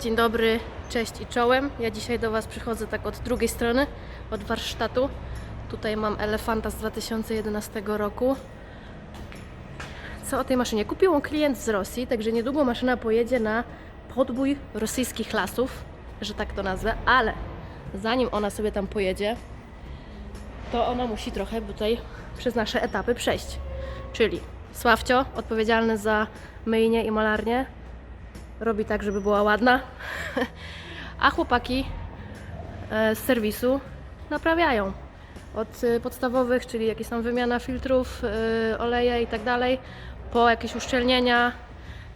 Dzień dobry, cześć i czołem. Ja dzisiaj do Was przychodzę tak od drugiej strony, od warsztatu. Tutaj mam elefanta z 2011 roku. Co o tej maszynie? Kupił ją klient z Rosji, także niedługo maszyna pojedzie na podbój rosyjskich lasów, że tak to nazwę, ale zanim ona sobie tam pojedzie, to ona musi trochę tutaj przez nasze etapy przejść. Czyli Sławcio, odpowiedzialny za myjnie i malarnię, robi tak, żeby była ładna, a chłopaki e, z serwisu naprawiają. Od y, podstawowych, czyli jakieś tam wymiana filtrów, y, oleje i tak dalej, po jakieś uszczelnienia.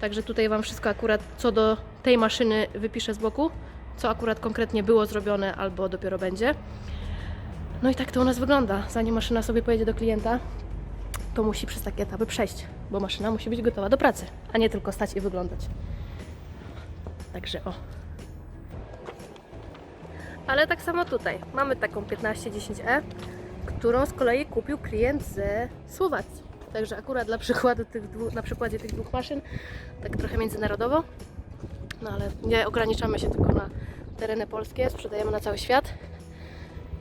Także tutaj Wam wszystko akurat co do tej maszyny wypiszę z boku, co akurat konkretnie było zrobione albo dopiero będzie. No i tak to u nas wygląda. Zanim maszyna sobie pojedzie do klienta, to musi przez takie etapy przejść, bo maszyna musi być gotowa do pracy, a nie tylko stać i wyglądać. Także o. Ale tak samo tutaj. Mamy taką 1510e, którą z kolei kupił klient ze Słowacji. Także akurat dla przykładu tych dwóch, na przykładzie tych dwóch maszyn, tak trochę międzynarodowo. No ale nie ograniczamy się tylko na tereny polskie, sprzedajemy na cały świat.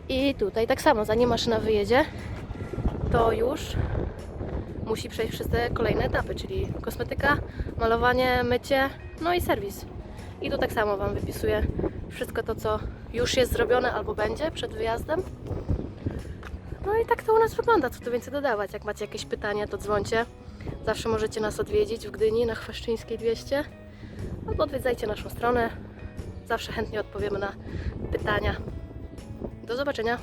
I tutaj tak samo, zanim maszyna wyjedzie, to już musi przejść przez te kolejne etapy, czyli kosmetyka, malowanie, mycie, no i serwis. I tu tak samo Wam wypisuję wszystko to, co już jest zrobione albo będzie przed wyjazdem. No i tak to u nas wygląda, co tu więcej dodawać. Jak macie jakieś pytania, to dzwońcie. Zawsze możecie nas odwiedzić w Gdyni na Chwaszczyńskiej 200 albo odwiedzajcie naszą stronę. Zawsze chętnie odpowiemy na pytania. Do zobaczenia.